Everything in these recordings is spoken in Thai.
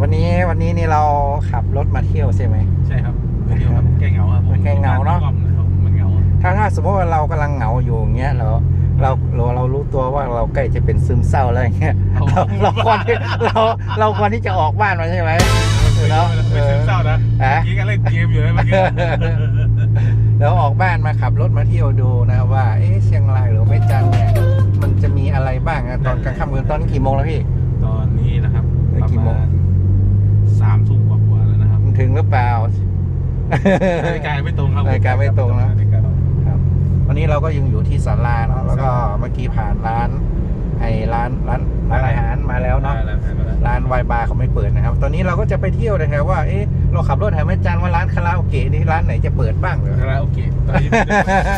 วันนี้วันนี้นี่เราขับรถมาเที่ยวใช่ไหม ใช่ครับไปเที่ยวครับแก้เหงาครับผมแก้เหงาเนอะกล่อมนะครับมันเหงาถ้าถ้าสมมติว่าเรากำลังเหงาอยู่อย่างเงี้ยเราเราเราเรารู้ตัวว่าเราใกล้จะเป็นซึมเศร้าแล้วอย่างเงี้ยเราเราควรที่เราเราควรที่จะออกบ้านมาใช่ไหม เนอะไม่ซึมเศร้านะฮะเมื่อกี้ก็เล่นเกมอยู่นะเมื่อกี้แล้วออกบ้านมาขับรถมาเที่ยวดูนะว่าเอ๊ะเชียงรายหรือแม่จันเนี่ยมันจะมีอะไรบ้างอะตอนกลางค่ำคืนตอนนี้กี่โมงแล้วพี่ ตอนนี้นะครับเมื่อกี่โมงประาณ ถึงหรือเปล่า นาฬิกาไม่ตรงครับนาฬิกาไม่ตรงนะนาฬิกาครับวันนี้เราก็ยังอยู่ที่ศาลาเนาะแล้วก็เมื่อกี้ผ่านร้านไอ้ร้านร้านร้านอาหารมาแล้วเนาะได้แล้วได้แล้วร้านวายบาร์เขาไม่เปิดนะครับ ตอนนี้เราก็จะไปเที่ยวแถวๆว่าเอ๊ะเราขับรถแถวแม่จันว่าร้านคาราโอเกะนี่ร้านไหนจะเปิดบ้างเหรอคาราโอเกะตอนนี้เ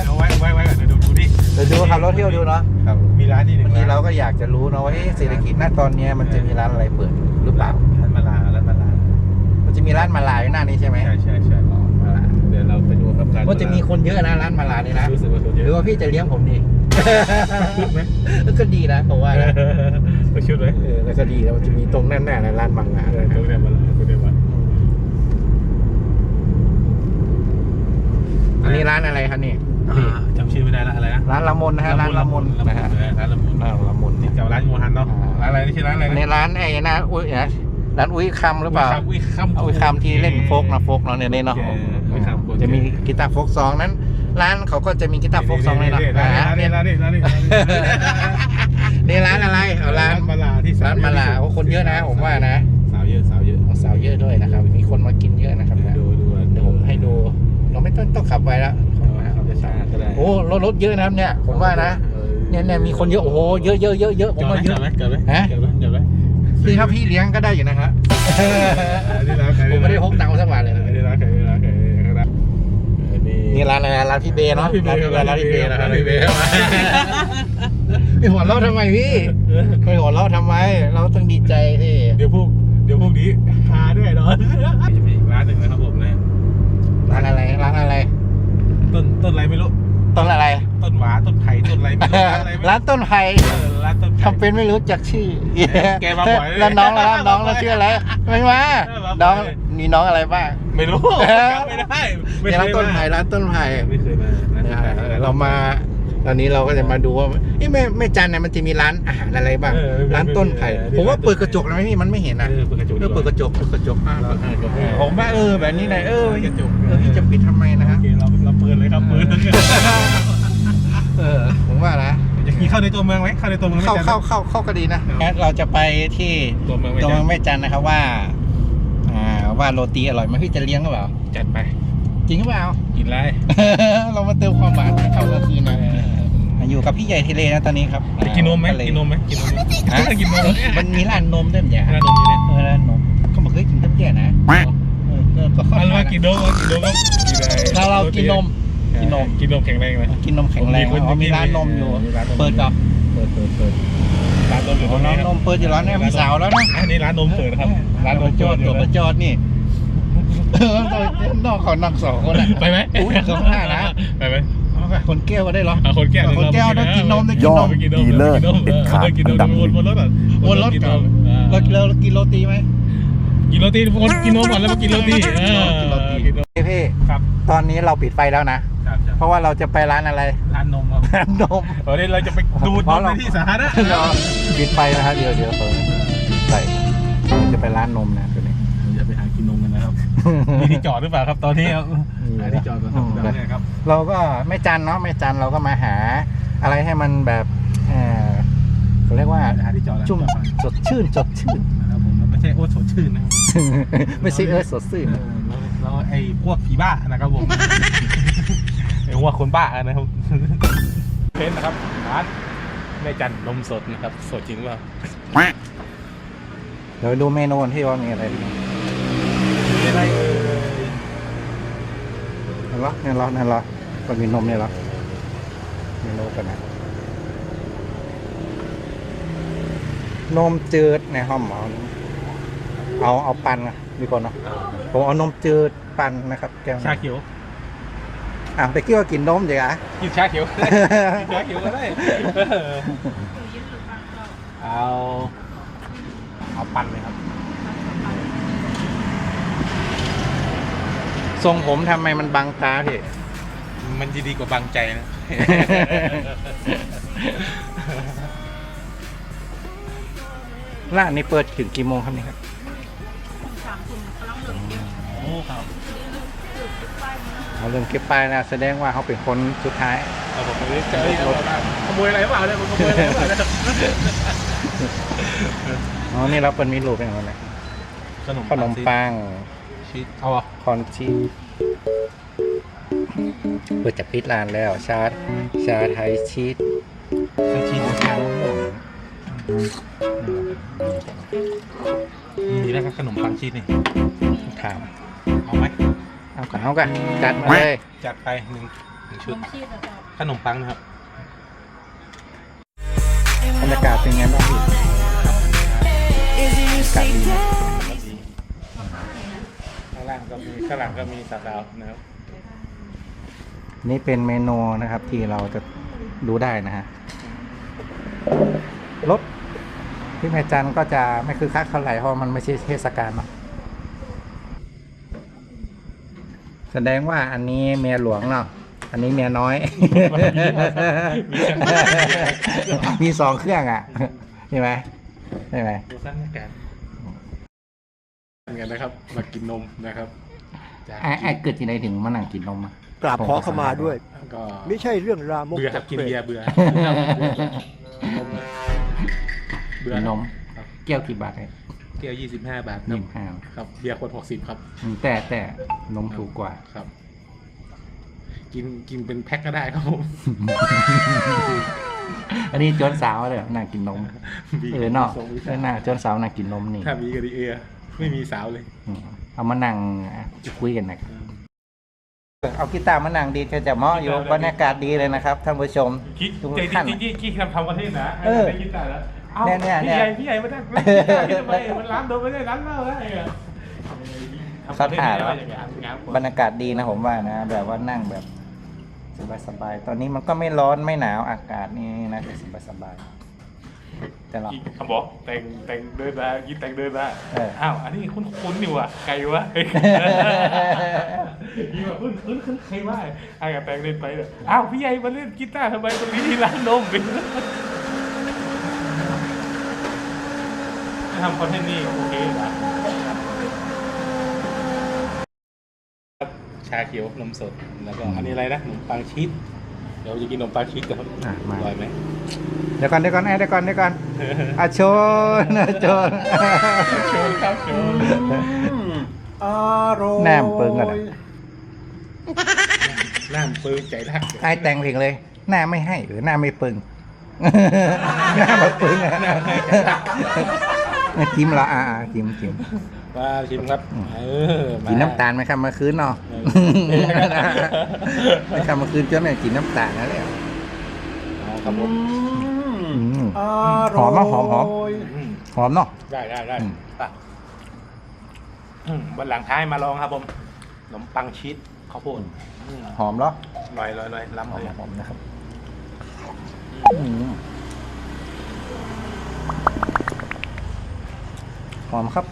ดี๋ยวไว้ไว้ไว้ก่อนเดี๋ยวดูดูดิเดี๋ยวดูขับรถเที่ยวดูเนาะครับมีร้านที่หนึ่งบางทีเราร้นก็อยากจะรู้เนาะว่าเอ๊ะเศรษฐกิจณตอนเนี้ยมันจะมีร้านอะไรเปิดหรือเปล่าร้านมาลาร้านมาลา มันจะมีร้านมาลาอยู่หน้านี้ใช่ไหมใช่ใช่ใช่เดี๋ยวเราไปดูครับร้านว่าจะมีคนเยอะนะร้านมาลานี่นะรู้สึกว่าคนเยหรือว่าพี่จะเลี้ยงผมดีชุดไหมก็ดีนะผมว่านะไปชุดไหมเออแล้วก็ดีแล้วมันจะมีตรงแน่ๆในร้านมังงะเออนะตรงเนี้มาลาตรงเนี้ยมาอันนี้ร้านอะไรครับนี่จำชื่อไม่ได้ละอะไรนะร้านละมุนนะฮะร้านละมุนนะฮะร้านละมุนร้านละมุนนี่กับร้านโมฮันเนาะร้านอะไรนี่ชื่อร้านอะไรในร้านไอ้นะอุ้ยนะ ร้านอุ้ยคำหรือเปล่า อุ้ยคำอุ้ยคำที่เล่นโฟกนะโฟกเนาะเนี่ยเนี่ยเนาะโอเคอุ้ยคำโอเคจะมีกีตาร์โฟกซองนั้น ร้านเขาก็จะมีกีตาร์โฟกซองเลยนะร้านอ่านี้ร้านนี้ร้านนี้ร้านนี้นี่ร้านอะไรเอาร้านมาลาที่ร้านมาลาโอ้คนเยอะนะผมว่านะ สาวเยอะสาวเยอะสาวเยอะด้วยนะครับ มีคนมากินเยอะนะครับดูดูเดี๋ยวผมให้ดู เราไม่ต้องต้องขับไปแล้วขับช้าก็ได้โอ้รถรถเยอะนะครับเนี่ย ผมว่านะเนี่ยเนี่ยมีคนเยอะโอ้โหเยอะเยอะเยอะเยอะผมว่าเยอะเกิดไหมเกิดไหมฮะเกิดไหมเกิดไหม พี่ครับพี่เลี้ยงก็ได้อยู่นะครับนี่ร้านใครผมไม่ได้พกตังค์สักบาทเลยนะนี่ร้านใครนี่ร้านใครนี่ร้านนี่นี่ร้านอะไรร้านพี่เบย์เนาะร้านพี่เบย์ร้านพี่เบย์นะครับร้านพี่เบย์พี่หัวเราะทำไมพี่ไม่หัวเราะทำไม เราต้องดีใจที่เดี๋ยวพวกเดี๋ยวพวกนี้หาด้วยนอนจะมีอีกร้านหนึ่งนะครับผมนะร้านอะไรร้านอะไร ต้นต้นอะไรไม่รู้ ต้นอะไร ต้นหวาต้นไผ่ต้นอะไรไม่รู้ร้านอะไรไม่รู้ร้านต้นไผ่เออร้านต้นไผ่ ทำเป็นไม่รู้จักชื่อแกมาบ่อยแล้วน้องแล้วน้องแล้วชื่ออะไร ไม่มาเออมาบ่อย น้องมีน้องอะไรบ้าง ไม่รู้เออจำไม่ได้ไม่เนี่ยเคร้านยต้นไผ่มาร้านต้นไผ่ไม่เคยมาร้านต้นไผ่ เรามา ตอนนี้เราก็จะมาดูว่าเอ้แม่แม่จันเนี่ยมันจะมีร้านอาหารอะไรบ้าง เออไม่ร้านต้นไผ่ไม่มีผมว่าเปิดกระจกนะไหมพี่มันไม่เห็นนะเออเปิดกระจกเออเปิดกระจกเปิดกระจกอะเราอ่านกาแฟผมว่าเออแบบนี้ไหนเออเปิดกระจกเออพี่จะปิดทำไมนะฮะโอเคเราเราเปิดเลยครับเปิดเออผมว่านะอยากกินเข้าในตัวเมืองไหมเข้าในตัวเมืองไหมเข้าเข้าเข้าเข้าก็ดีนะงั้นเราจะไปที่ตัวเมืองไหมตรงแม่จันนะครับว่า อ่าว่าโรตีอร่อยไหมพี่จะเลี้ยงหรือเปล่า จัดไป จริงหรือเปล่า กินไร เรามาเติมความหวานให้เข้ากลางคืนหน่อยอยู่กับพี่ใหญ่ทะเลนะตอนนี้ครับกินนมไหมทะเลกินนมไหมกินนมไหมฮะกินนมมันมีร้านนมด้วยมั้ยเนี่ยร้านนมอยู่เนี่ยเออร้านนมก็บอกเคยกินตั้งแย่นะเออเออก็เข้าอันใจว่านะกินนมว่ากินนมก็กินอะไรเราเรากินนมกินนมกินนมแข็งแรงไหมกินนมแข็งแรงผมมีคนอ๋อมีร้านนมอยู่มีร้านนมเปิดก่อนเปิดเปิดเปิดร้านนมอยู่ตอ๋รองร้านี้นนมเปิดอยู่แล้วเนี่ยมีสาวแล้วนะอันนี้ร้านนมเปิดครับ ร้านนมจอดเปิตัวประจอดนี่ เออนอกเขานั่งสองคนอะไปไหมอุ้ยเขาห้านะไปไหมเอาไปคนแก้วก็ได้เหรอเอาคนแก้วคนแก้วต้องกินนมต้องกิยนอนดมดีเลิศเด็ดขาดกินนอัมนดับหวนนึ่งวนรถก่อนวนรถก่อนเราเรากินโรตีไหมกินโรตีวนกินนมก่อนแล้วมากินโรตีกินโรตีกินนมพี่พี่ครับ ตอนนี้เราปิดไฟแล้วนะครับเพราะว่าเราจะไปร้านอะไรร้านนมครับร้านนมเออเราจะไปดูดนมในที่สาธารณะเราปิดไฟนะครับเดี๋ยวเดี๋ยวเปิดใส่เราจะไปร้านนมนะ มีที่จอดหรือเปล่าครับตอนนี้ครับหาที่จอดก่อนครับเดี๋ยวเนี่ยครับ เราก็ไม่จันเนาะไม่จันเราก็มาหาอะไรให้มันแบบเออเขาเรียกว่า หาที่จอดแล้วชุ่มสดชื่นสดชื่น นะครับผมไม่ใช่โอ๊ตสดชื่นนะครับไม่ใช่เออสดชื่น เออแล้วแล้วไอ้พวกผีบ้านะครับผมไอ้พวกคนบ้านะครับเพนนะครับร้านแม่จันนมสดนะครับสดจริงเปล่า เดี๋ยวดูเมนูกันที่ว่ามีอะไรบ้างมี อะไรเอ่ยเห็นเหรอเนี่ยเหรอเนี่ยเหรอก็มีนมเนี่ยเหรอเมนูกันนะนมจืดในห้องหมอเอาเอาปันอะดีกว่าเนาะผมเอานมจืดปันนะครับแก้วชาเขียวอะแต่กี้ว่ากินนมจ้ะกินชาเขียวก็ได้กินชาเขียวก็ได้เออเอาเอาปั่นเลยครับ ทรงผมทำไมมันบังตาพี่ มันจะดีกว่าบางใจนะ ร้านนี้เปิดถึงกี่โมงครับนี่ครับโอ้ครับเราเริ่มเก็บป้ายนะแสดงว่าเขาเป็นคนสุดท้ายเราบอกไปเจอรถขโมยอะไรเปล่าเนี่ยมันขโมยอะไรเปล่าเนี่ยอ๋อ นี่เราเปิดมีรูปเป็นอะไรขนมขนมปัง ชีสเอาอะคอนชีสเปิดจากพิษร้านแล้ว ชาชาไทยชีสใส่ชีสชามีแล้วก็ขนมปังชีสนี่ถามเอาไหมเอากันเอากันจัดมาเลยจัดไปหนึ่งหนึ่งชุด ขนมปังนะครับบรรยากาศเป็นไงบ้างพี่อากาศดีไหมข้าง ล่างก็มีข้างหลังก็มีสาดาวนะครับนี่เป็นเมนูนะครับ ที่เราจะดูได้นะฮะรถที่แม่จันก็จะไม่คือคักเท่าไหร่เพราะมันไม่ใช่เทศกาลเนาะแสดงว่าอันนี้เมียหลวงเนาะอันนี้เมียน้อย มีสองเครื่องอะใช่ไหมใช่ไหมดูสั้นแกน กันนะครับมากินนมนะครับจากไอ้ไอ้เกิดที่ไหนถึงมานั่งกินนมอะ กราบขอเข้ามาด้วย ก็ไม่ใช่เรื่องรามกเบื่อครับกินเบียร์เบื่อเบื่อกินนมครับแก้วกี่บาทเลยเกี๊ยวยี่สิบห้าบาทคหรันึ่บงห้าครับเบียร์ขวดหกสิบครับ แต่แต่นมถูกกว่า ครับ กินกินเป็นแพ็คก็ได้ครับผม อันนี้จนสาวเลยน่ากินนมบีเออเนาะทรงวิเอสาอน่าจนสาวน่ากินนมนี่ ถ้ามีก็ดีเออ ไม่มีสาวเลย อืมเอามานั่งคุยกันนะครับ เอากีตาร์มานั่งดีก็จะเหมาะอยู่บรรยากาศดีเลยนะครับท่านผู้ชม คิดทุกใจท่าน จริงๆคิดทำทำประเทศนะเออได้ยินแต่แล้วเอ้าเนี่ยเนี่ยเนี่ยพี่ใหญ่พี่ใหญ่มาตั้งพี่ใหญ่ทำไมมันร้านโดนไม่ได้ร้านเหล้าได้ไงเขาถ่ายแล้วอย่างเงี้ยงานบรรยากาศดีนะผมว่านะ แบบว่านั่งแบบสบายๆ ตอนนี้มันก็ไม่ร้อนไม่หนาวอากาศนี่นะจะสบายๆ แต่เราคำบอกแต่งแต่งเดินมายินแต่งเดินมาเอออ้าวอันนี้คุ้นคุ้นๆนี่ว่ะใครวะยี่ว่าคุ้นคุ้นคุ้นใครวะไอ้กับแต่งเล่นไปเลยอ้าวพี่ใหญ่มาเล่นกีตาร์ทำไมตรงนี้ที่ร้านนมทำคอนเทนต์นี่โอเคนะชาเขียว นมสด แล้วก็อันนี้อะไรนะขนมปังชีส เดี๋ยวจะกินขนมปังชีสกันครับอะมา อร่อยไหมเดี๋ยวก่อนเดี๋ยวก่อนเอ้ยเดี๋ยวก่อนเดี๋ยวก่อนอะโชนอะโชนโชว์ครับโชว์อร่อยแหนมเปิงกันอะน้ำปืนใจรักไอ้แต่งเพลงเลย หน้าไม่ให้หรือหน้าไม่ปึง หน้ามาปึงอะจิ้มละอ่าอ่าจิ้มจิ้ม มาชิมครับเออมากินน้ำตาลไหมครับเมื่อคืนเนาะเออไม่ครับเมื่อคืนเจ้าแม่กินน้ำตาลนั่นแหละเอาครับผมอืมอหอมมากหอมหอมร่ยอืมหอมเนาะได้ได้ได้อืมอะอืมวันหลังท้ายมาลองครับผมขนมปังชีสข้าวโพดอืมหอมเหรอลอยลอยลอยล้ำหอเลมยหอมนะครับอืมหอมครับ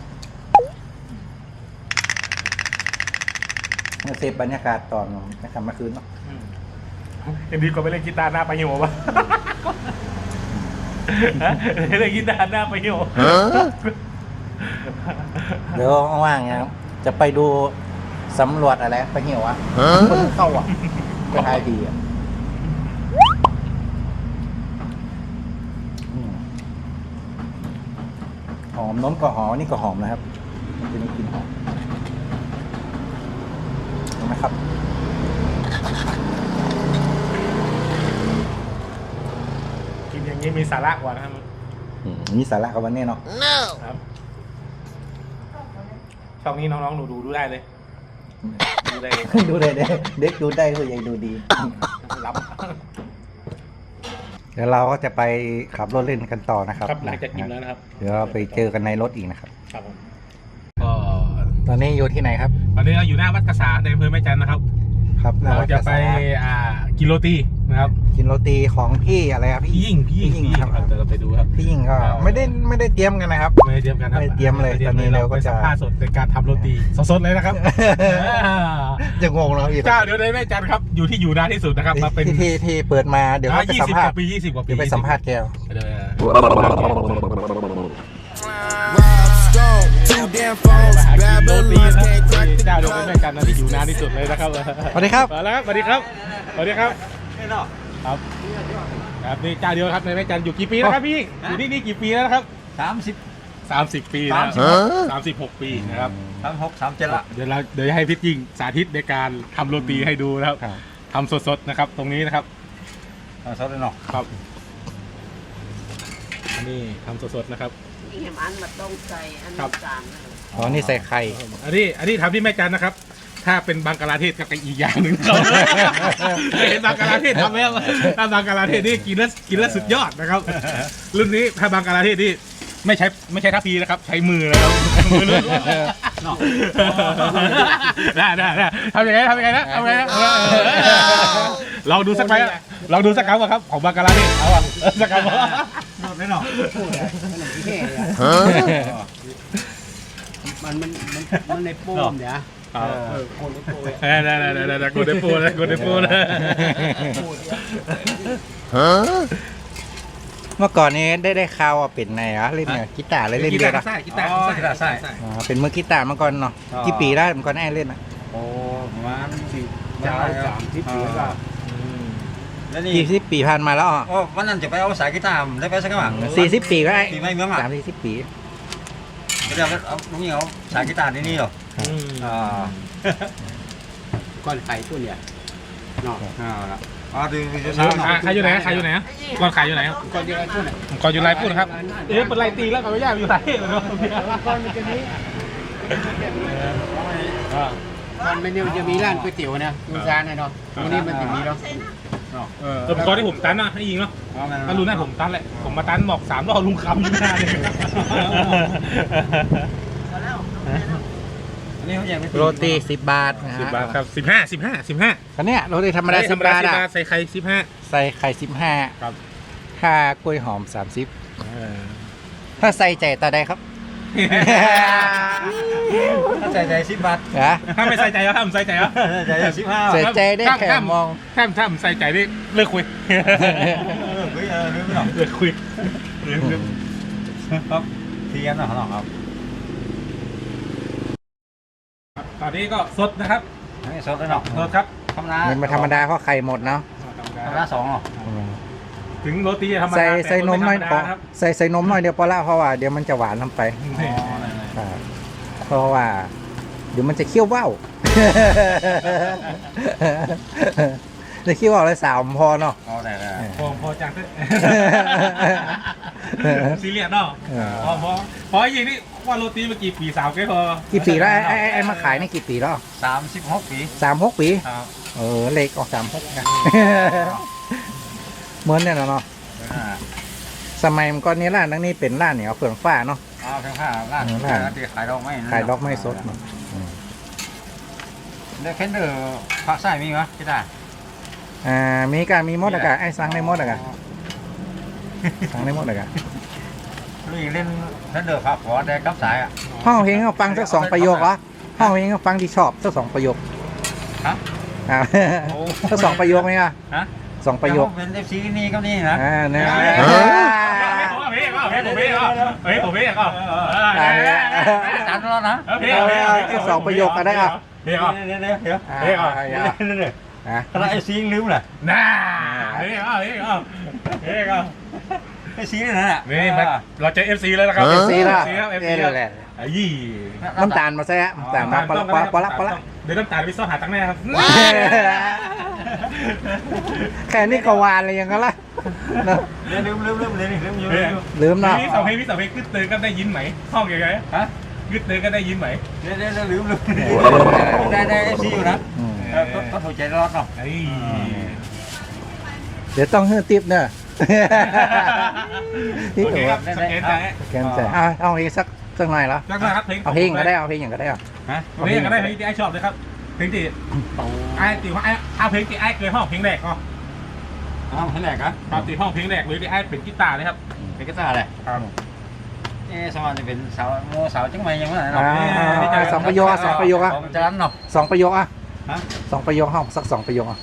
มาเซฟบรรยากาศตอนนะครับเมื่อคืนเนาะอืมยังดีกว่าไปเล่นกีตาร์หน้าไปหิวปะฮะเล่นกีตาร์หน้าไปหิวเดี๋ยวว่างๆนะครับจะไปดูสำรวจอะไรไปเหี่ยวอะคนเข้าอะไปทายดีอะอืมหอมน้มก็หอมนี่ก็หอมนะครับ มันจะมีกลิ่นหอมเห็ นไหมครับกินอย่างนี้มีสาระกว่านะครับอืมมีสาระกับวันนี้เนาะครับช่องนี้น้องๆหนูดูดูได้เลย ดูได้เลยดูได้เด็กเด็กดูได้ก็ยังดูดี รับเดี๋ยวเราก็จะไปขับรถเล่นกันต่อนะครับครับหลังจากกินแล้วนะครับ เดี๋ยวเราไปเจอกันในรถอีกนะครับครับผมก็ต อนนี้อยู่ที่ไหนครับ ตอนนี้เราอยู่หน้าวัดกระสาในอำเภอแม่จันทร์นะครับ ครับเราจะไปอ่ากินโรตีนะครับกินโรตีของพี่อะไรครับพี่พี่ยิ่งพี่ยิ่งพี่ยิ่งพี่ยิ่งครับครับเดี๋ยวเราไปดูครับพี่ยิ่งก็ครับไม่ได้ไม่ได้เตรียมกันนะครับไม่ได้เตรียมกันครับไม่ได้เตรียมเลยตอนนี้เราก็จะไปสัมภาษณ์สดในการทำโรตีสดๆเลยนะครับจะงงแล้วพี่เจ้าเดี๋ยวได้แม่จันครับอยู่ที่อยู่นานที่สุดนะครับมาเป็นที่ที่ที่เปิดมาเดี๋ยวเขาไปยี่สัมสิบภากษว่าณ์ปียี่สิบกว่าปีเดี๋ยวไปสัมภาษณ์แกเดี๋ยว Rob Stone, two damn phones, มาหากินโรตี Babylon นะ can't crack the เจ้าเดี๋ยวเป็น code. แม่จันนะที่อยู่นานที่สุดเลยนะครับสวัสดีครับ มาแล้วครับสวัสดีครับสวัสดีครับครับครับนี่เจ้าเดียวครับในแม่จันอยู่กี่ปีแล้วครับพี่อยู่ที่นี่กี่ปีแล้วนะครับสามสิบ สามสิบปีแล้ว36สามสิบหกปีนะครับสามหกสามเจ็ดละ เดี๋ยวเราเดี๋ยวให้พี่ยิ่งสาธิตในการทำโรตีให้ดูนะครับครับ ทำสดๆนะครับ ตรงนี้นะครับ เอาซอสเลยเนาะครับ อันนี้ทำสดๆนะครับ นี่เห็นอันมาต้องใส่อันครับน้ำตาลนะอ๋อนี่ใส่ไข่ อันนี้อันนี้ทำที่แม่จันนะครับ ถ้าเป็นบังกลาเทศก็อีกอย่างหนึ่งครับเคยเห็นบังกลาเทศทำไหมครับถ้าบังกลาเทศนี่กินแล้วกินแล้วสุดยอดนะครับ รุ่นนี้ถ้าบังกลาเทศนี่ไม่ใช้ไม่ใช้ทัพพีนะครับ ใช้มือนะครับมือล้วนๆ ได้ได้ได้ทำยังไงทำยังไงนะทำยังไงนะเออเออเออลองดูสักไหมลองดูสักครั้งก่อนครับของบังกลาเทศเอาอะสักครั้งก่อนนอกเลยเนาะมันมันมันมันในปูมเนี่ยเอาเออคนในปูมได้ได้ได้ได้ได้กดได้ปูนะกดได้ปูนะ เมื่อก่อนนี้ได้ได้ข่าวว่าเป็นไงอะเล่นเนี่ยกีตาร์เลยเล่นกีเยตาอะร์นะใส่กีตาร์อ๋อกีตาร์ใส่อ๋อเป็นมือกีตาร์มาก่อนเนาะกี่ปีได้มันก่อนแอ้เล่นอะโอ้ประมาณสี่เจ้าสามที่ปีก็แล้วนี่กี่สิบปีผ่านมาแล้วอะโอ้วันนั้นจะไปเอาสายกีตาร์ได้ไปสักหน่อยสี่สิบปีก็ได้ปีไม่เมื่อมาสามสี่สิบปีเดี๋ยวเอาลุงเหนียวสายกีตาร์ที่นี่เหรออ่าก้อนไข่ตัวเนี่ยเนาะ อ่าละ อ๋อดูดูใคเช้าเนาะรอยู่ไหนใครอยู่ไหนก่อนขายอยู่ไหนครับก้อนเดียวกันตัวเนี่ยก่อนอยู่ไรพูดครับ เอ๊ะเป็นไรตีแล้วกับไม่ยากอยู่ไรเลยเนก้อนมันจะมีก้อนมันนี่ยจะมีร้านก๋วยเตี๋ยวนะลุงซานนะเนาะวันนี้มันจะมีเนาะเออตัวก่อนที่ผมตันนะให้ยิงเนาะเอาแม่นถ้ารู้หน้าผมตันแหละ ผมมาตันหมอกสามรอบลุงคำอยู่หน้าเลยอั นนี้เขาแยกเป็นโรตีสิบบาทนะสิบฮะบาทครับสิบห้าสิบห้าสิบห้าคันเนี้ยโรตีธรรมดาสิบบาทอะใส่ไข่สิบห้า ใส่ไข่สิบห้าครับถ้ากล้วยหอมสามสิบถ้าใส่ใจตาใดครับใจใจสิบบาทนะถ้าไม่ใส่ใจแล้วถ้าผมใส่ใจแล้วใจใจสิบห้าใส่ใจได้แค่มองถ้าถ้าผมใส่ใจนี่เลิกคุยเออเฮ้ยเออลืมไปหน่อยเลิกคุยเลิกคุยครับเทียนเนาะเนาะครับ ตอ นนี้ก็สดนะครับอันนี้ซอสเลยเนาะสดครับธรรมดามันมาธรรมดาเพราะไข่หมดเนาะธรรมดาสองเนาะถึงโรตีจะธรรมดาใส่แต่ใส่นมหน่อยคขอไธรรมดาครับใส่ใส่นมหน่อยเดียวพอละเพราะว่าเดี๋ยวมันจะหวานทำไปอ๋อนั่นอ่าเพราะว่าเดี๋ยวมันจะเคี้ยวว่า วจะเคี้ยวว่าวเลยสาวพอเนาะๆเอาได้ได้พอพอจังเถอะซีเรียสเนาะเออ พอพอพออย่างนี้ว่าโรตีมากี่ปีสาวแค่พอกี่ปีแล้วไอ้ไอ้ไอ้มาขายนี่กี่ปีแล้วสามสิบหกปีสามหกปี ครับเออ เลขออกสามหกนะเหมือนเนี่ยเนาะ อ่าสมัยมันก่อนนี้ร้านนั้นนี่เป็นร้านเหนียวเฟืองฟ้าเนาะ เอาเพียงผ้าลาดอืมลาด ลาดที่ขายดอกไม้นั่นขายดอกไม้สดเนาะ เดี๋ยวเคนเดอร์ผักไส้มีมั้ยพี่ตา อ่ามีการมีมดอากาศไอ้สั่งในมดอากาศสั่งในมดอากาศลุยเล่นเคนเดอร์ผักขอได้กับสายอะห้องเพลงเขาฟังสักสองประโยคเหรอห้องเพลงเขาฟังที่ชอบสักสองประโยคฮะอ่าโอ้สักสองประโยคไหมอะฮะสองประโยคเป็นเอฟซีนี่ก็นี่นะอ่าเนี่ยเฮ้ยผมเฮ้ยผมเฮ้ยเฮ้ยผมเฮ้ยก็ตัดแล้วนะเฮ้ยสักสองประโยคก็ได้อะเฮ้ยเดี๋ยวเดี๋ยวเดี๋ยวอ่าเฮ้ยอะอ่าเดี๋ยว อ่าเดี๋ยวเดี๋ยวอะขณะไอซีลืมเลยน่าเฮ้ยเฮ้ยเฮ้ยก็ไอซีนี่นั่นแหละนี่เราเจอ FC แล้วนะครับซีละ FC ครับ FC นี่แหละยี่น้ำตาลมาใส่ฮะน้ำตาลมาปะละปะละปะละปะละเดี๋ยวน้ำตาลไปซ่อนหาตังค์แน่ครับแค่นี้ก็หวานเลยยังกันละเนอะเดี๋ยวลืมลืมลืมเลยนี่ลืมอยู่เฮ้ยลืมเนาะพี่สาวเพลงพี่สาวเพลงขึ้นเตือนก็ได้ยินไหมห้องยังไงฮะขึ้นเตือนก็ได้ยินไหมเดี๋ยวเดี๋ยวลืมลืมได้ได้ไอซีอยู่นะอืม ก็ถูกใจรอดเนาะไอ้เดี๋ยวต้องเฮือติปเนอะที่โอเคตัวครับสแกนใจแกนใจอะเอาอีกสักสักหน่อยแล้วจังเลยครับเพลงเอาเพลงก็ได้เอาเพลงอย่างก็ได้อะฮะเพลงก็ได้เพลงที่ไอชอบเลยครับเพลงที่ไอ้ตีว่าไอ้ถ้าเพลงที่ไอ้เคยห้องเพลงแรกก็อ้าวให้แหลกอะตอนตีห้องเพลงแรกเลยที่ไอ้เป็นกีตาร์เลยครับเป็นกีตาร์เลยครับเอ๊ะสมัยจะเป็นสาวโมสาวจังไหมยังไงเนาะอ่าสองประโยคอะสองประโยคอะของจันเนาะสองประโยคอะ ฮะสองประโยคห้องสักสองประโยคอะ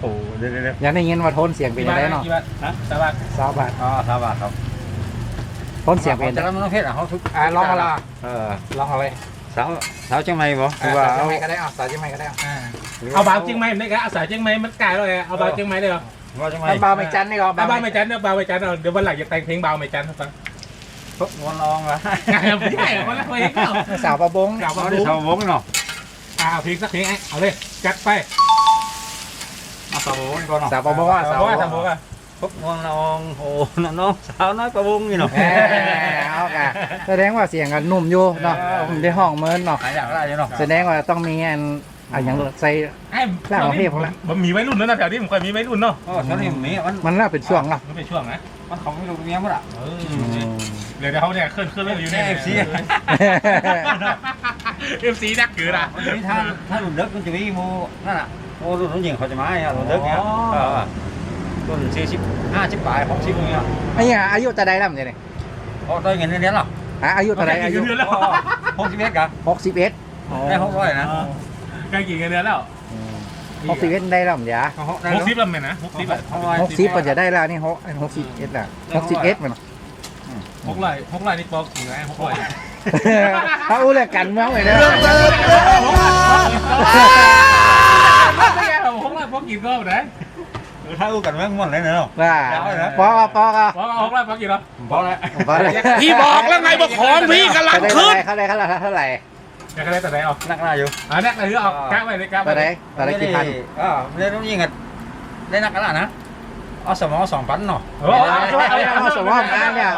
โอ้เดี๋ยวเดี๋ยวเดี๋ยวอยากได้ยินว่าโทนเสียงเป็นยังไงเนาะกี่บาทฮะสบาทสาวบาทอ๋อสาวบาทครับโทนเสียงเป็นแต่ละมันต้องเพศอะเขาทุกอ่าลองอะไรเออลองอะไรสาวสาวจังไหมบ่อ่าคือว่าสาวเอาเชียงใหม่ก็ได้อะสาวเชียงใหม่ก็ได้อะเอาบาวเจียงใหม่ได้ครับอาศัยเจียงใหม่มันไกลแล้วไงเอาบาวเจียงใหม่ได้เหรอว่าจังไหมถ้าบาวไม่จันนี่ก็เอาบาวไม่จันเนาะบาวไม่จันเอาเดี๋ยววันหลังจะแต่งเพลงบาวไม่จันให้ฟังทุกวันลองละไม่ได้คนละเพลงเนาะสาวประบงกลับมาเอาดูได้สาววงเนาะ อ่าเพลงสักเพลงไอ้เอาเลยจัดไปเอาสาววงก่อนเนาะสาวประบงอะสาสาววว่าประสาวบงว่าทุกวันลองโอ้น้องสาวน้อยประวงนี่เนาะ แหมเอาค่ะแสดงว่าเสียงกันนุ่มอยู่เนาะได้ห้องเมินเนาะหายอยากได้เนาะแสดงว่าต้องมีอันอะอย่างใส่ ไอ้แรกของเทพของละ มันมีวัยรุ่นแล้วนะแถวนี้ผมเคยมีวัยรุ่นเนาะโอ้ตอนนี้มีมันมันน่าเป็นช่วงเนาะมันเป็นช่วงนะมันเขาไม่รู้เมียมั้งล่ะเออเดี๋ยว เดี๋ยวเขาเนี่ยขึ้นขึ้นเรื่องอยู่เนี่ย FC เอฟซีนักเกินอะมันจะมีท่าท่าหลุดเด็กมันจะมีโมนั่นอะโมหลุดหญิงเขาจะมาอะหลุดเด็กเนี่ยเออต้นสี่สิบห้าสิบปลายหกสิบเนี่ยไอ้เนี่ยอายุจะได้แล้วเนี่ยพอได้เงินเดือนหรอฮะอายุเท่าไหรอายุเดือนแล้วหกสิบเอ็ดกันหกสิบเอ็ดได้หกร้อยนะใกล้กี่เดือนแล้วหกสิบเอ็ดได้แล้วมั้ยยะหกสิบแล้วไหมนะหกสิบหกร้อยหกสิบก็จะได้แล้วนี่หกหกสิบเอ็ดละหกสิบเอ็ดมัน หกร้อยหกร้อยนี่ปอกกี่ไงหกร้อยเขาอู้เรื่องกันเมืองเลยนะไม่ไงเราหกร้อยปอกกี่ก็ได้ถ้าอู้กันแม่งหมดเลยเนาะว่าปอกอะปอกอะปอกหกร้อยปอกกี่เนาะพอแล้วปอกเลยพี่บอกแล้วไงบอกของพี่กำลังขึ้นเขาได้เขาได้เท่าไหร่อยากได้แต่ไหนเอานักหน้าอยู่อันนี้อะไรเอากะไว้เลยกะเท่าไหร่ไว้เท่าไหร่กี่พันอ่าเล่นต้องยิงกันได้นักกันนะเอาสมองสองพันเนาะโอ้เฉพาะเอาสมมติงานเนี่ย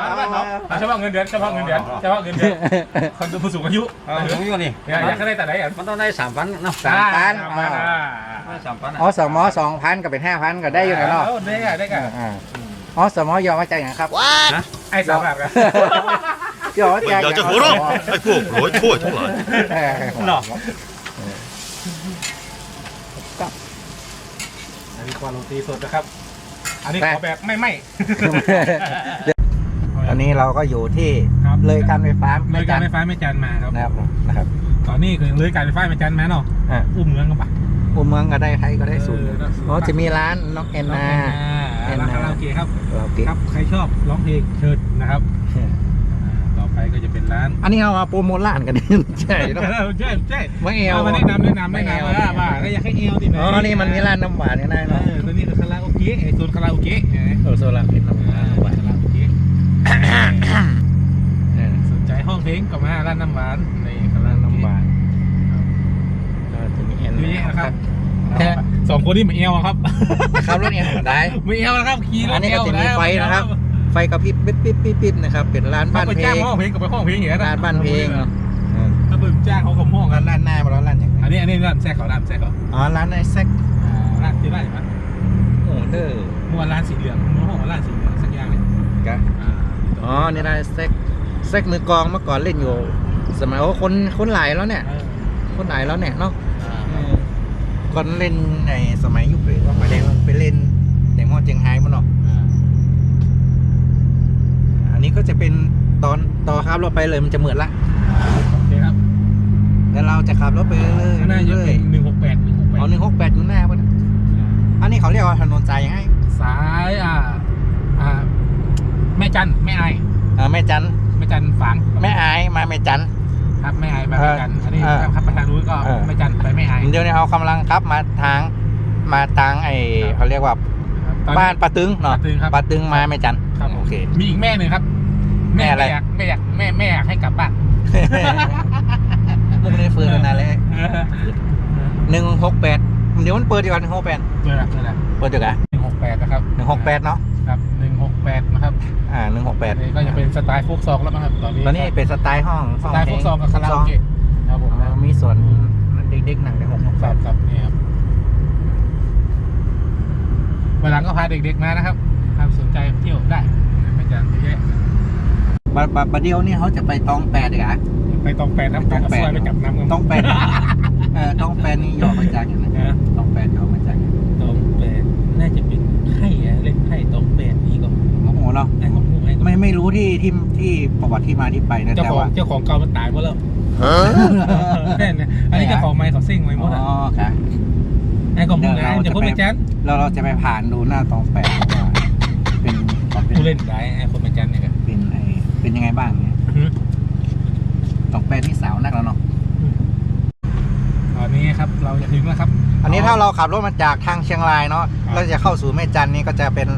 เฉพาะเงินเดือนเฉพาะเงินเดือนเฉพาะเงินเดือนคนผู้สูงอายุเออรู้อยู่นี่อยากได้แต่ไหนอะมันต้องได้สามพันเนาะสามพันสามพันอ๋อสมอสองพันก็เป็นห้าพันก็ได้อยู่นะเนาะได้กันได้กันอ่าอ๋อสมอยอมมาจากอย่างครับไอ้สามแบบกันยอมมาจากอยากจะหัวเราะไอ้พวกร้อยชั่วทั้งหลายเนาะอันนี้ความโรตีสดนะครับ อันนี้ขอแบบไม่ไหม อันนี้เราก็อยู่ที่ครับ เลยการไฟฟ้าเลยการไฟฟ้าไม่จันมาครับ นะครับผมนะครับ ตอนนี้คือเลยการไฟฟ้าไม่จันมาเนาะอ่าอุ้มเมืองกันปะ อุเมืองก็ได้ไทยก็ได้ศูนย์เออได้ศูนย์ อ๋อจะมีร้านน้องแอนนา แอนนา ร้านคาราโอเกะครับ เราเก็บครับ ใครชอบร้องเพลงเชิญนะครับอ่าต่อ ไปก็จะเป็นร้านอันนี้เอามาโปรโมทร้านกันใช่เนอะใช่ใช่ไม่เอวเอามาแนะนำแนะนำไม่แนะเอวนำว่าว่าแล้วอยากให้เอลดิไหอ๋อนี่มันมีร้านน้ำหวานก็ได้เอเนาะอตัวนี้คือคาราโอเกะไอ้โซนคาราโอเกะเห็นไหมเออโซลาเป็นน้ำหวาอ่านน้ำหวานคาราโอเกะเออสนใจห้องเพลงก็มาร้านน้ำหวานนี่คาราร้านโอน้ำหเกะวานก็จะมีแอนเยอะแยะนะครับแค่สองคนนี้ไม่เอวอะครับขับรถเนี่ยได้ไม่เอวนะครับขี่รถอันนี้เอก็วจะมีไฟนะครับ ไฟกระพริบปิ๊บปิ๊บปิ๊บปิ๊บนะครับ เป็นร้านบ้าบ้านนไปเพลจ้างงห้องเพลงกับไปห้องเพลงอย่างนี้ยร้านบ้านเพลงเนาะถ้าเปิดจ้างเขาก็ห้องร้านร้านหน้ามาแล้วร้านอย่างอันนี้อันนี้ร้านแซ่เขาร้านแซ่เขาอ๋อร้านไอแซกอ่าร้านที่ร้านไหนโอ้เด้อเมื่อวานร้านสีเหลืองเมื่อวานร้านสีเหลืองสักอย่างเลยกะอ่าอ๋อนี่ร้านแซกแซกมือกลองเมื่อก่อนเล่นอยู่ สมัยโอ้คนคนหลายแล้วเนี่ยเออคนหลายแล้วเนี่ยเนาะอ่าก่อนเล่นในสมัยยุคเปรว่าไปเล่นไปเล่นแต่มอเจียงไฮ้มันเนาะอ่าอั นนี้ก็จะเป็นตอนต่อครับรถไปเลยมันจะเหมือนละโอเคครับแล้วเราจะขับรถไปเรื่อยข้างหน้าๆจะเรื่อเป็ยนหนึ่งหกแปดหนึ่งหกแปๆดเอาหนึ่งหกแปดอยู่หน้าป่ะเนี่ยอันนี้เขาเรียกว่าถนนสายยังไงสายอ่าอ่าแม่จันแม่ไอายอ่าแม่จันแม่จันฝางแม่อายมาแม่จัน ครับแม่ไอายมาแม่จันอันนี้เออขับไปทางนู้นก็เออ แม่จันไปแม่ไอายเดี๋ยวนี้เขากำลังขับมาทางมาทางไอครับเขาเรียกว่า ตอนบ้านปะตึงเนาะปะตึงครับ ปะตึงมาแม่จันครับโอเค มีอีกแม่หนึ่งครับ แม่อะไร อยากแม่อยากแม่แม่อยากให้กลับบ้านมุกนี้เฟื่องนานเลยหนึ่งหกแปดเดี๋ยวมันเปิดดีกว่าหนึ่งหกแปดเปิดละเปิดละเปิดดีกว่าหนึ่งหกแปดนะครับหนึ่งหกแปดเนาะครับหนึ่งหกแปดนะครับอ่าหนึ่งหกแปดนี่ก็จะเป็นสไตล์โฟกซองแล้วมั้งครับตอนนี้ตอนนี้เป็นสไตล์ห้องสไตล์โฟกซองกับคาราโอเกะครับผมอ๋อมีส่วนเด็กๆหนังในหกหกคแปรับดครับนี่ครับวันหลังก็พาเด็กๆมานะครับถ้าสนใจเที่ยวได้ไม่ จะเยอะแยะบัดบัดบัดเดียวนี่เขาจะไปตองแปดดีกว่าไปตองแปดน้ำตองตองแปดซอยไปจับน้ำกันตองแปดเออต้องแปดนี่ย่อมาจากอย่างไรนะต้องแปดย่อมาจากอย่างไรตองแปดน่าจะเป็นไพ่อะเล่นไพ่ตองแปดนี่ก็โอ้โหเนาะไอ้ของพวกไอ้ก็ไม่ไม่รู้ที่ที่ที่ประวัติที่มาที่ไปนะเจ้าแต่ของว่าเจ้าของเก่ามันตายหมดแล้วแค่นี้อันนี้เจ้าของไม้เขาซิ่งไว้หมดอะอ๋อค่ะไอ้ของพวกนั้นจะพูดไปจันเราเราจะไปผ่านดูหน้าตองแปด เพราะว่าเป็นเป็นผู้เล่นได้ไอ้คนไปจันเนี่ยกันเป็นไอเป็นยังไงบ้างเนี่ยตองแปดนี่สาวนักแล้วเนาะตอนนี้ครับเราจะถึงแล้วครับ อันนี้ถ้าเราขับรถมาจากทางเชียงรายเนาะครับเราจะเข้าสู่แม่จันนี่ก็จะเป็น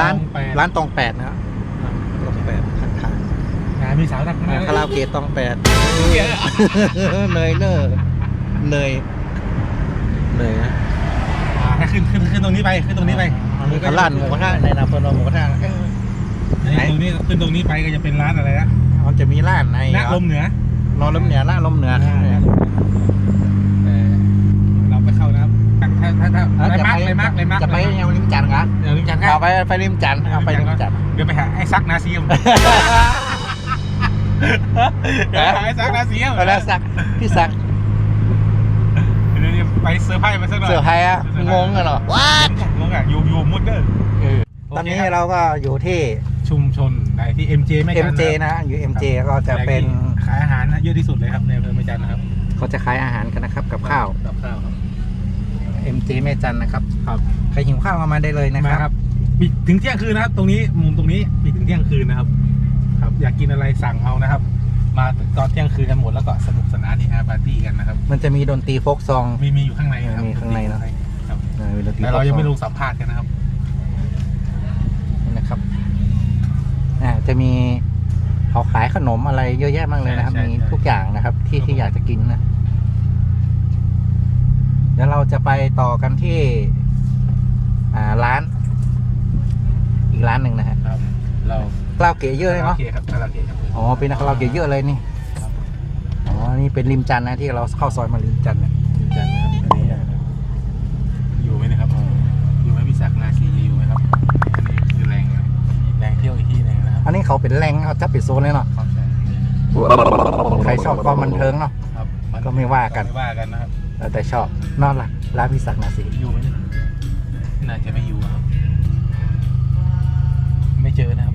ร้านตองแปดร้านตองแปดนะครับตองแปดข้างงานมีสาวนักๆคาราโอเกะตองแปดเนยเนอร์เนยเนยนะถ้าขึ้นขึ้นขึ้นตรงนี้ไปขึ้นตรงนี้ไปอันนี้ก็ ร้านหมูกระทะในนาเปนหมูกระทะเอ้ยอันนี้ตรงนี้ขึ้นตรงนี้ไปก็จะเป็นร้านอะไรนะมันจะมีร้านในณลมเหนือนอนลมเหนือหน้าลมเหนือเออเราไปเข้านะครับถ้าถ้าถ้าแล้วไรจะมาไปร์กไรมาร์กไรมาร์กจะไปยังริมจันทร์กันเดี๋ยวลิมจันทร์เอาไปไปริมจันทร์เอาไปริมจันทร์เดี๋ยวไปหาไอ้ซักนาซีมเดี๋ยวไปหาไอ้ซักนาซีมเอาแล้วสักพี่สักเดี๋ยวเดี๋ยว ไปเซอร์ไพรส์มาสักหน่อยเสือไทยอะงงกันเหรอ งงอะอยู่อยู่มุดเด้อตอนนี้เราก็อยู่ที่ ชุมชนไหนที่ MJ ไม่จัน MJ นะ อยู่ MJ ก็จะเป็นขายอาหารนะเยอะที่สุดเลยครับในอำเภอไม่จันนะครับเขาจะขายอาหารกันนะครับ กับข้าว กับข้าวครับ MJ แม่จันนะครับครับใครหิวข้าวก็มาได้เลยนะมาคครับรับปิดถึงเที่ยงคืนนะครับ ตรงนี้มุมตรงนี้ปิดถึงเที่ยงคืนนะครับ ครับ อยากกินอะไรสั่งเอานะครับ มาตอนเที่ยงคืนกันหมดแล้วก็สนุกสนานที่ฮาปาร์ตี้กันนะครับ มันจะมีดนตรีโฟกซอง มีมีอยู่ข้างในนะครับมีข้างในเนอะ ครับเออมีดนตรีแต่เรายังไม่โฟลกงสัมภาษณ์กันนะครับซองนะครับอ่าจะมีเขาขายขนมอะไรเยอะแยะมากเลยนะครับ ใช่ใช่มีทุกอย่างนะครับ ที่ครับ ที่อยากจะกินนะเดี๋ยวเราจะไปต่อกันที่ อ่าร้าน อีกร้านหนึ่งนะฮะ ครับ เรา คาราโอเกะเยอะเลยเนาะคาราโอเกะครับคาราโอเกะครับ อ๋อ เป็นคาราโอเกะเยอะเลยนี่อ๋อ นี่เป็นริมจันทร์นะที่เราเข้าซอยมาริมจันทร์เนี่ยจันทร์นะครับอันนี้อยู่ไหมนะครับ อยู่ไหมพี่ศักดิ์นาซีอยู่ไหมครับอันนี้คือแรงครับแรงเที่ยวอีกที่หนึงนะครับอันนี้เขาเป็นแหล่งเอาจับปิดโซนเลยเนาะครับใช่ใครชอบความบันเทิงเนาะ ครับก็ไม่ว่ากัน ไม่ว่ากันนะครับแล้วแต่ชอบนอนหลักร้านพิศักดิ์นาสีอยู่ไหมเนี่ยน่าจะไม่อยู่ครับ ไม่เจอนะ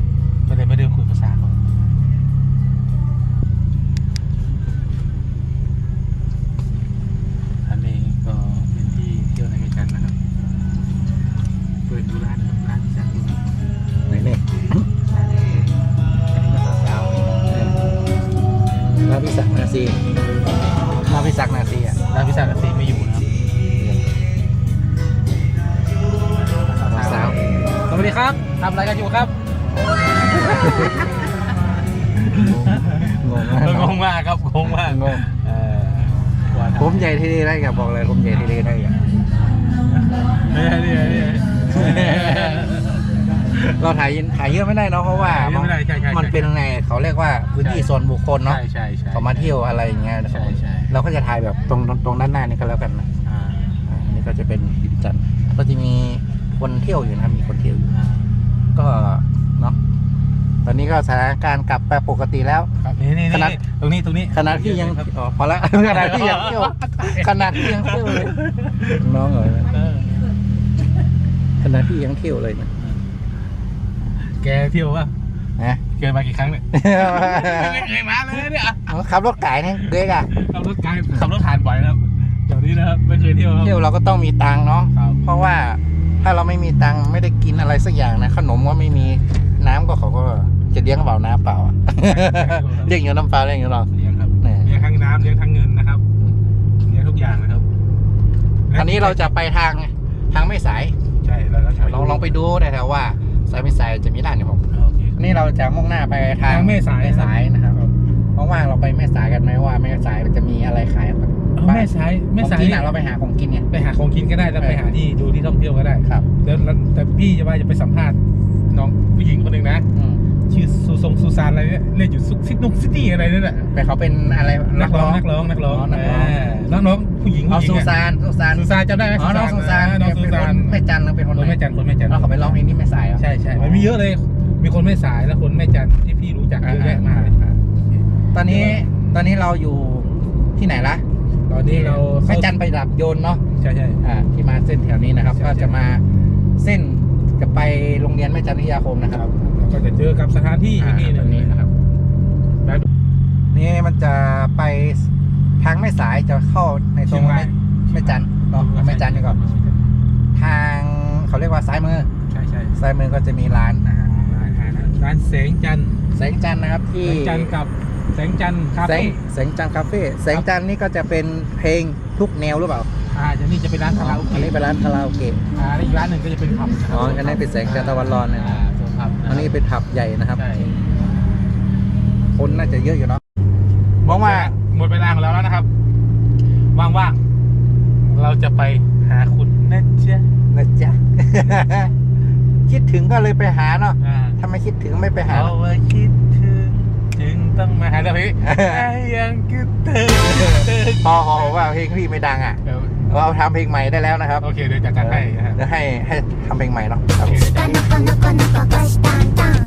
พิศักดิ์นาสีร้านพิศักดิ์นาสีอะร้านพิซซ่ากับซีไม่อยู่นะครับสาวสวัสดีครับทำอะไรกันอยู่ครับงงมากงงมากครับงงมากงงเออว่าผมใหญ่ที่นี่ได้กับบอกเลยผมใหญ่ที่นี่ได้อะเนี่ยเนี่ยเนี่ยเราถ่ายถ่ายเยอะไม่ได้เนาะเพราะว่า ถ่ายเยอะไม่ได้ใช่ใช่มันเป็นไงเขาเรียกว่าพื้นที่ส่วนบุคคลเนาะใช่ใช่ใช่ เขามาเที่ยวอะไรอย่างเงี้ยใช่ใช่ เราก็จะถ่ายแบบตรงตรงตรงด้านหน้านี่ก็แล้วกันนะอ่าอ่าอันนี่ก็จะเป็นดินจันทร์ก็จะมีคนเที่ยวอยู่นะครับมีคนเที่ยวอยู่ อ่าก็เนาะตอนนี้ก็สถานการณ์กลับไปปกติแล้ว ครับนี่นี่ขนาด นี่ตรงนี้ตรงนี้ขณะที่ยังครับอ๋อพอละ ขณะที่ยังเที่ยวขณะที่ยังเที่ยวเลยน้องเอ๋ยเออขณะที่ยังเที่ยวเลยนะแกเที่ยวป่ะนะ เคยมากี่ครั้งเนี่ยไม่เคยมาเลยเนี่ยขับรถไก่เนี่ยเด็กอะขับรถไกลขับรถผ่านบ่อยนะครับเดี๋ยวนี้นะครับไม่เคยเที่ยวครับเที่ยวเราก็ต้องมีตังค์เนาะครับเพราะว่าถ้าเราไม่มีตังค์ไม่ได้กินอะไรสักอย่างนะขนมก็ไม่มีน้ำก็เขาก็จะเลี้ยงเปล่าน้ำเปล่าอะเรียกอยู่น้ำเปล่าเรียกอยู่หรอเลี้ยงครับแหม่เลี้ยงทั้งน้ำเลี้ยงทั้งเงินนะครับเลี้ยงทุกอย่างนะครับอันนี้เราจะไปทางทางไม่สายใช่แล้วก็จะลองลองไปดูได้แถวว่าสายไม่สายจะมีร้านอยู่ผมโอเค นี่เราจะมุ่งหน้าไปทางทางแม่สาย แม่สายนะครับว่างๆเราไปแม่สายกันไหมว่าแม่สายมันจะมีอะไรขายบ้างเออแม่สายแม่สายของกินอะเราไปหาของกินเนี่ยไปหาของกินก็ได้แล้วเออไปหาที่ดูที่ท่องเที่ยวก็ได้ครับแล้วแล้วแต่พี่จะว่าจะไปสัมภาษณ์น้องผู้หญิงคนหนึ่งนะ อืมชื่อซูซงซูซานอะไรเนี่ยเล่นอยู่ซุกซิดนุกซิตี้อะไรนั่นแหละไปเขาเป็นอะไรนักร้องนักร้องนักร้องอ๋อนักร้องเนักร้องผู้หญิงเอาผู้หญิซูงอะซานซูซานซูซานจำได้ไหมอ๋อน้องซูซานน้องซูเป็นซาคนนแม่จันทร์หรือเป็นคนคนไหนแม่จันทร์คนแม่จันทร์เราเขาไปร้องเพลงที่แม่สายเหรอใช่ใช่มันมีเยอะเลย มีคนแม่สายและคนแม่จันทร์ที่พี่รู้จักเยอะแยะมากเลยตอนนี้ตอนนี้เราอยู่ที่ไหนละตอนนี้เราแม่เข้าจันไปดับโยนเนาะใช่ใช่ อ่าที่มาเส้นแถวนี้นะครับ ใช่ก็ใช่ จะมาเส้นจะไปโรงเรียนแม่จันวิทยาคมนะคครัรับบเราก็จะเจอกับสถานที่อ่าที่ตรงนี้นะครับแบบนี่มันจะไปทางแม่สายจะเข้าในตรงแม่แม่จันเนาะแม่จันนี่ก่อนทางเขาเรียกว่าซ้ายมือใช่ใช่ซ้ายมือก็จะมีร้านนะฮะ ร้านแสงจันทร์แสงจันทร์นะครับที่แสงจันทร์กับแสงจันทร์คาแสเฟ่งแสงจันทร์คาเฟ่แสงจันทร์นี่ก็จะเป็นเพลงทุกแนวหรือเปล่าอ่าจะนี่จะเป็นร้านคาราโออันเกะนี้เป็นร้านคาราโอเกะ อ่าแล้วอีกร้านหนึ่งก็จะเป็นผับนะคอ๋รัออันนี้เป็นแสงจันทร์ตะวันร้อนนะอ่าโซนผับะอันนี้เป็นผับใหญ่นะครับ ใช่คนน่าจะเยอะอยู่เนาะมองว่าหมดเวลาของเราแล้วนะครับ ว่างๆ เราจะไปหาคุณนะจ๊ะนะจ๊ะ คิดถึงก็เลยไปหาเนาะ อ่าถ้า ไม่คิดถึงไม่ไปหา เอาไว้คิดถึงจึงต้องมาหาเรื่องพี่ยังคิดถึงพอเขาบอกว่าเพลงพี่ไม่ดังอะเดี๋ยวเราทำเพลงใหม่ได้แล้วนะครับ โอเคเดี๋ยวจัดการให้นะฮะเดี๋ยวให้ให้ทำเพลงใหม่เนาะ